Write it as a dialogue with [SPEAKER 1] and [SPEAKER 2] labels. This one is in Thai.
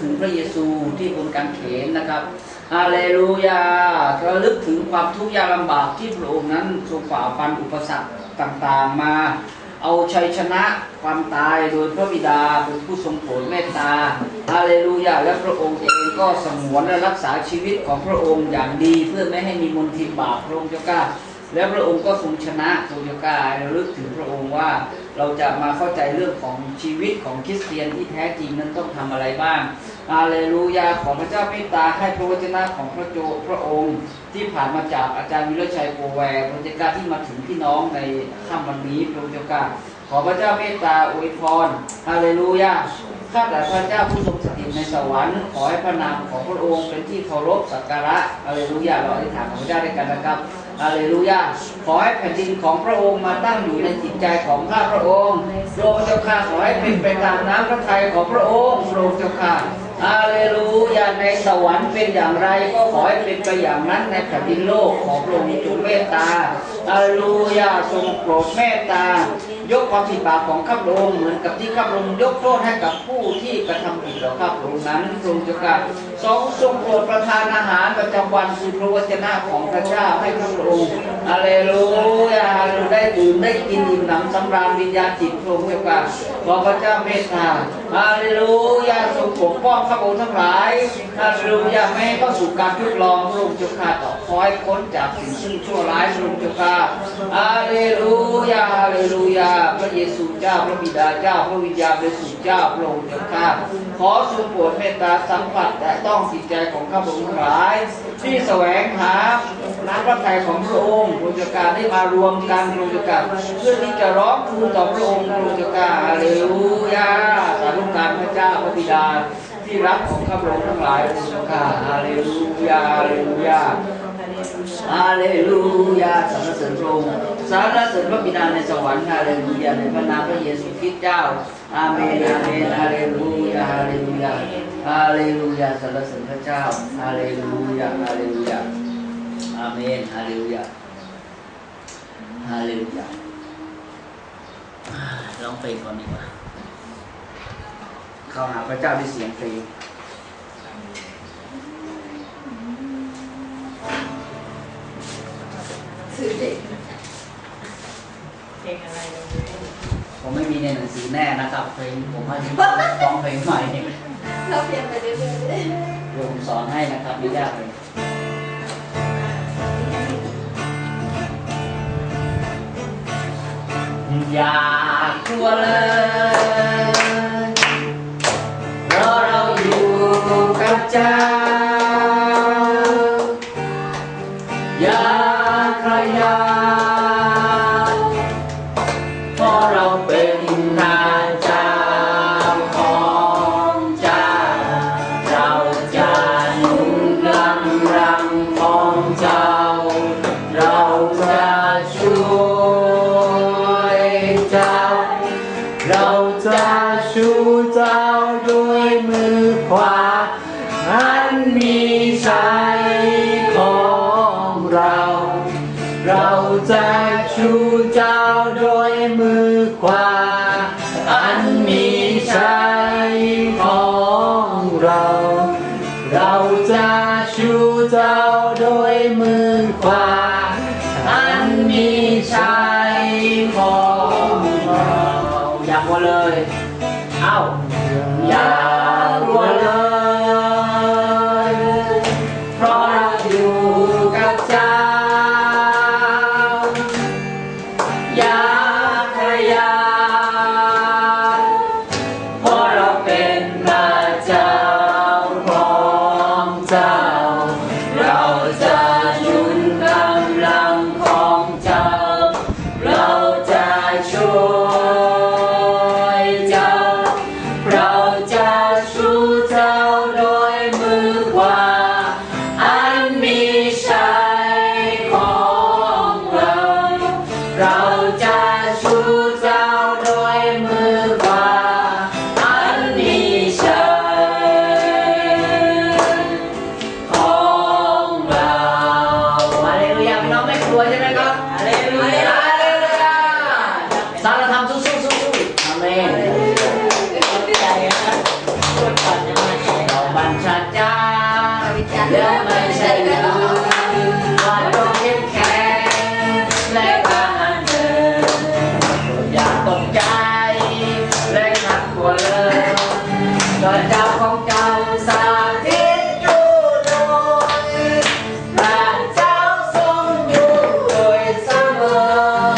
[SPEAKER 1] ถึงพระเยซูที่บนกางเขนนะครับฮาเลลูยาระลึกถึงความทุกข์ยากลำบากที่พระองค์นั้นทรงฝ่าฟันอุปสรรคต่างๆมา เอาชัยชนะความตายโดยพระบิดาเป็นผู้ทรงโปรดเมตตาฮาเลลูยาและพระองค์เองก็สงวนและรักษาชีวิตของพระองค์อย่างดีเพื่อไม่ให้มีมลทินบาปพระองค์เจ้าข้า และพระองค์ก็ทรงชนะพรงค์เจ้าข้าระลึกถึงพระองค์ว่าเราจะมาเข้าใจเรื่องของชีวิตของคริสเตียนที่แท้จริงนั้นต้องทำอะไรบ้างฮาเลลูยาขอพระเจ้าเมตตาให้พระวจนะของพระโจพระองค์ ที่ผ่านมาจากอาจารย์วิรชัยโปแวร์พระเจ้าที่มาถึงพี่น้องในค่ำวันนี้พระเจ้าขอพระเจ้าเมตตาอวยพรฮาเลลูยาข้าแต่พระเจ้าผู้ทรงสถิตในสวรรค์ขอให้พระนามของพระองค์เป็นที่เคารพสักการะฮาเลลูยาเราอธิษฐานของพระเจ้าด้วยกันนะครับ ฮาเลลูยา ขอให้แผ่นดินของพระองค์มาตั้งอยู่ในจิตใจของข้าพระองค์โระองค์เจ้าข้าขอให้เป็นไปตามน้ำพระทัยของพระองค์โระองค์เจ้าข้าฮาเลลูยาในสวรรค์เป็นอย่างไรก็ขอให้เป็นไปอย่างนั้นในแผ่นดินโลกของพระองค์จงเมตตาฮาเลลูยาทรงโปรดเมตตา ยกความผิดบาปของข้าพระองค์เหมือนกับที่ข้าพระองค์ยกโทษให้กับผู้ที่กระทำผิดต่อข้าพระองค์นั้นทรงค์เจ้ารสองทรงโปรดประทานอาหารประจำวันคือพระวจนะของพระเจ้าให้ข้าพระองค์อะเลลูยาาเลลูยาได้ดื่มได้กินอิ่มหนำสำราญวิญญาณจิตพระองเจ้าขอพระเจ้าเมตตาฮาเลลูยาทรงปกป้องข้าพระองค์ทั้งหลายฮาเลลูยาไม่ให้เข้าสู่การทดลองพระองค์เจ้าค่ะต่อคอยพ้นจากสิ่งซึ่งชั่วร้ายพระองค์เจ้าค่ะฮาเลลูยาฮาเลลูยาพระเยซูเจ้าพระบิดาเจ้าพระวิญญาณบริสุทธิ์เจ้าพระองค์เจ้าค่ะขอทรงโปรดเมตตาสัมผัสแต่ต้องจิตใจของข้าพระองค์ทั้งหลาย ที่แสวงหาน้ำพระทัยของพระองค์พระองค์เจ้ารได้มารวมกันพระองค์เจ้ารเพื่อที่จะร้องทูลต่อพระองค์พระองค์เจ้าค่ะฮาเลลูยาสาธุการพระเจ้าพระบิดาที่รักของข้าพระองค์ทั้งหลายพระองค์เจ้าค่ะฮาเลลูยาฮาเลลูยา ฮาเลลูยาสรรเสริญพระองค์สรรเสริญพระบิดาในสวรรค์ฮาเลลูยาในพระนามพระเยซูคริสต์เจ้าอาเมนอาเมนฮาเลลูยาฮาเลลูยาฮาเลลูยาสรรเสริญพระเจ้าฮาเลลูยาฮาเลลูยาอาเมนฮาเลลูยาฮาเลลูยาอ่าร้องเพลงก่อนดีกว่าเข้าหาพระเจ้าด้วยเสียงเพลง
[SPEAKER 2] ซื้อเด็ก
[SPEAKER 3] เพลงอะไรเราดู
[SPEAKER 1] ผมไม่มีในหนังสือแน่นะครับเพลงผมให้ร้องเพลงใหม่
[SPEAKER 2] เราเปลี่ยนไปเรื่อยๆเลย
[SPEAKER 1] เดี๋ยวผมสอนให้นะครับไม่ยากเลยอย่ากลัวเลยเพราะเราอยู่กับเจ้า ช่ว Pride. Dapat